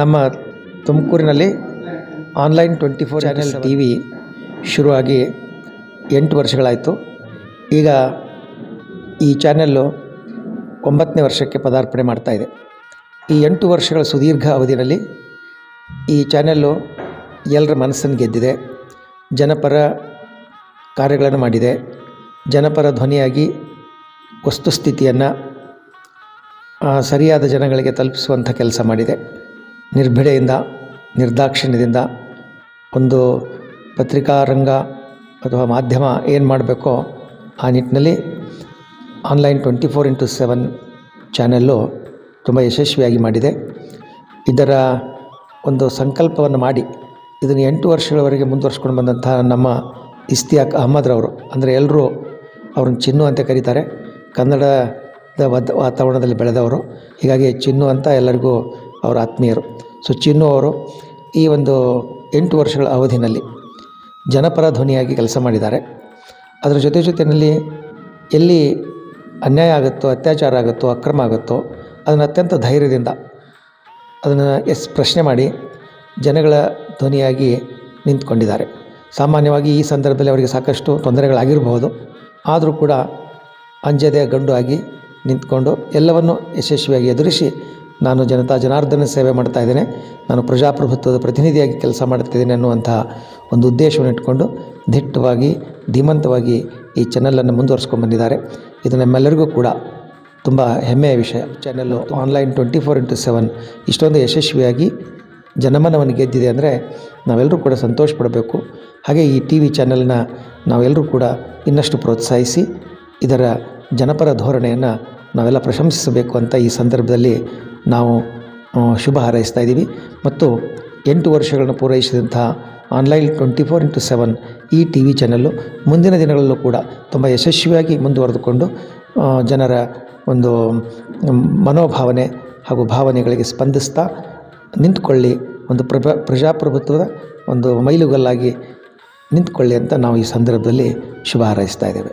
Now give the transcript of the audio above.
ನಮ್ಮ ತುಮಕೂರಿನಲ್ಲಿ online twenty four channel T V ಶುರುವಾಗಿ ಎಂಟು ವರ್ಷಗಳಾಯಿತು. ಈಗ ಈ ಚಾನೆಲ್ಲು ಒಂಬತ್ತನೇ ವರ್ಷಕ್ಕೆ ಪದಾರ್ಪಣೆ ಮಾಡ್ತಾಯಿದೆ ಈ ಎಂಟು ವರ್ಷಗಳ ಸುದೀರ್ಘ ಅವಧಿಯಲ್ಲಿ ಈ ಚಾನೆಲ್ಲು ಎಲ್ಲರ ಮನಸ್ಸನ್ನು ಗೆದ್ದಿದೆ. ಜನಪರ ಕಾರ್ಯಗಳನ್ನು ಮಾಡಿದೆ. ಜನಪರ ಧ್ವನಿಯಾಗಿ ವಸ್ತುಸ್ಥಿತಿಯನ್ನು ಸರಿಯಾದ ಜನಗಳಿಗೆ ತಲುಪಿಸುವಂಥ ಕೆಲಸ ಮಾಡಿದೆ. ನಿರ್ಭಿಡೆಯಿಂದ ನಿರ್ದಾಕ್ಷಿಣ್ಯದಿಂದ ಒಂದು ಪತ್ರಿಕಾ ರಂಗ ಅಥವಾ ಮಾಧ್ಯಮ ಏನು ಮಾಡಬೇಕೋ ಆ ನಿಟ್ಟಿನಲ್ಲಿ online twenty four into seven channel ತುಂಬ ಯಶಸ್ವಿಯಾಗಿ ಮಾಡಿದೆ. ಇದರ ಒಂದು ಸಂಕಲ್ಪವನ್ನು ಮಾಡಿ, ಇದನ್ನು ಎಂಟು ವರ್ಷಗಳವರೆಗೆ ಮುಂದುವರ್ಸ್ಕೊಂಡು ಬಂದಂತಹ ನಮ್ಮ ಇಸ್ತಿಯಾಕ್ ಅಹಮದ್ರವರು ಅಂದರೆ ಎಲ್ಲರೂ ಅವ್ರನ್ನ ಚಿನ್ನು ಅಂತ ಕರೀತಾರೆ. ಕನ್ನಡದ ವಾತಾವರಣದಲ್ಲಿ ಬೆಳೆದವರು. ಹೀಗಾಗಿ ಚಿನ್ನು ಅಂತ ಎಲ್ಲರಿಗೂ ಅವರ ಆತ್ಮೀಯರು. ಸೊ, ಚಿನ್ನು ಅವರು ಈ ಒಂದು ಎಂಟು ವರ್ಷಗಳ ಅವಧಿನಲ್ಲಿ ಜನಪರ ಧ್ವನಿಯಾಗಿ ಕೆಲಸ ಮಾಡಿದ್ದಾರೆ. ಅದರ ಜೊತೆ ಜೊತೆಯಲ್ಲಿ ಎಲ್ಲಿ ಅನ್ಯಾಯ ಆಗುತ್ತೋ, ಅತ್ಯಾಚಾರ ಆಗುತ್ತೋ, ಅಕ್ರಮ ಆಗುತ್ತೋ, ಅದನ್ನು ಅತ್ಯಂತ ಧೈರ್ಯದಿಂದ ಅದನ್ನು ಎಸ್ ಪ್ರಶ್ನೆ ಮಾಡಿ ಜನಗಳ ಧ್ವನಿಯಾಗಿ ನಿಂತ್ಕೊಂಡಿದ್ದಾರೆ. ಸಾಮಾನ್ಯವಾಗಿ ಈ ಸಂದರ್ಭದಲ್ಲಿ ಅವರಿಗೆ ಸಾಕಷ್ಟು ತೊಂದರೆಗಳಾಗಿರಬಹುದು. ಆದರೂ ಕೂಡ ಅಂಜದೆ ಗಂಡು ಆಗಿ ನಿಂತ್ಕೊಂಡು ಎಲ್ಲವನ್ನು ಯಶಸ್ವಿಯಾಗಿ ಎದುರಿಸಿ ನಾನು ಜನತಾ ಜನಾರ್ದನ ಸೇವೆ ಮಾಡ್ತಾ ಇದ್ದೇನೆ. ನಾನು ಪ್ರಜಾಪ್ರಭುತ್ವದ ಪ್ರತಿನಿಧಿಯಾಗಿ ಕೆಲಸ ಮಾಡ್ತಿದ್ದೇನೆ ಅನ್ನುವಂತಹ ಒಂದು ಉದ್ದೇಶವನ್ನು ಇಟ್ಕೊಂಡು ದಿಟ್ಟವಾಗಿ, ಧೀಮಂತವಾಗಿ ಈ ಚಾನಲನ್ನು ಮುಂದುವರ್ಸ್ಕೊಂಡ್ಬಂದಿದ್ದಾರೆ ಇದು ನಮ್ಮೆಲ್ಲರಿಗೂ ಕೂಡ ತುಂಬ ಹೆಮ್ಮೆಯ ವಿಷಯ. Channel online twenty four into seven ಇಷ್ಟೊಂದು ಯಶಸ್ವಿಯಾಗಿ ಜನಮನವನ್ನು ಗೆದ್ದಿದೆ ಅಂದರೆ ನಾವೆಲ್ಲರೂ ಕೂಡ ಸಂತೋಷ ಪಡಬೇಕು ಹಾಗೆ ಈ ಟಿ ವಿ ಚಾನೆಲ್ನ ನಾವೆಲ್ಲರೂ ಕೂಡ ಇನ್ನಷ್ಟು ಪ್ರೋತ್ಸಾಹಿಸಿ, ಇದರ ಜನಪರ ಧೋರಣೆಯನ್ನು ನಾವೆಲ್ಲ ಪ್ರಶಂಸಿಸಬೇಕು ಅಂತ ಈ ಸಂದರ್ಭದಲ್ಲಿ ನಾವು ಶುಭ ಹಾರೈಸ್ತಾ ಇದ್ದೀವಿ. ಮತ್ತು ಎಂಟು ವರ್ಷಗಳನ್ನು ಪೂರೈಸಿದಂತಹ online twenty four into seven ಈ ಟಿ ವಿ ಚಾನಲ್ಲು ಮುಂದಿನ ದಿನಗಳಲ್ಲೂ ಕೂಡ ತುಂಬ ಯಶಸ್ವಿಯಾಗಿ ಮುಂದುವರೆದುಕೊಂಡು ಜನರ ಒಂದು ಮನೋಭಾವನೆ ಹಾಗೂ ಭಾವನೆಗಳಿಗೆ ಸ್ಪಂದಿಸ್ತಾ ನಿಂತ್ಕೊಳ್ಳಿ, ಒಂದು ಪ್ರಭಾ, ಪ್ರಜಾಪ್ರಭುತ್ವದ ಒಂದು ಮೈಲುಗಲ್ಲಾಗಿ ನಿಂತ್ಕೊಳ್ಳಿ ಅಂತ ನಾವು ಈ ಸಂದರ್ಭದಲ್ಲಿ ಶುಭ ಹಾರೈಸ್ತಾ ಇದ್ದೇವೆ.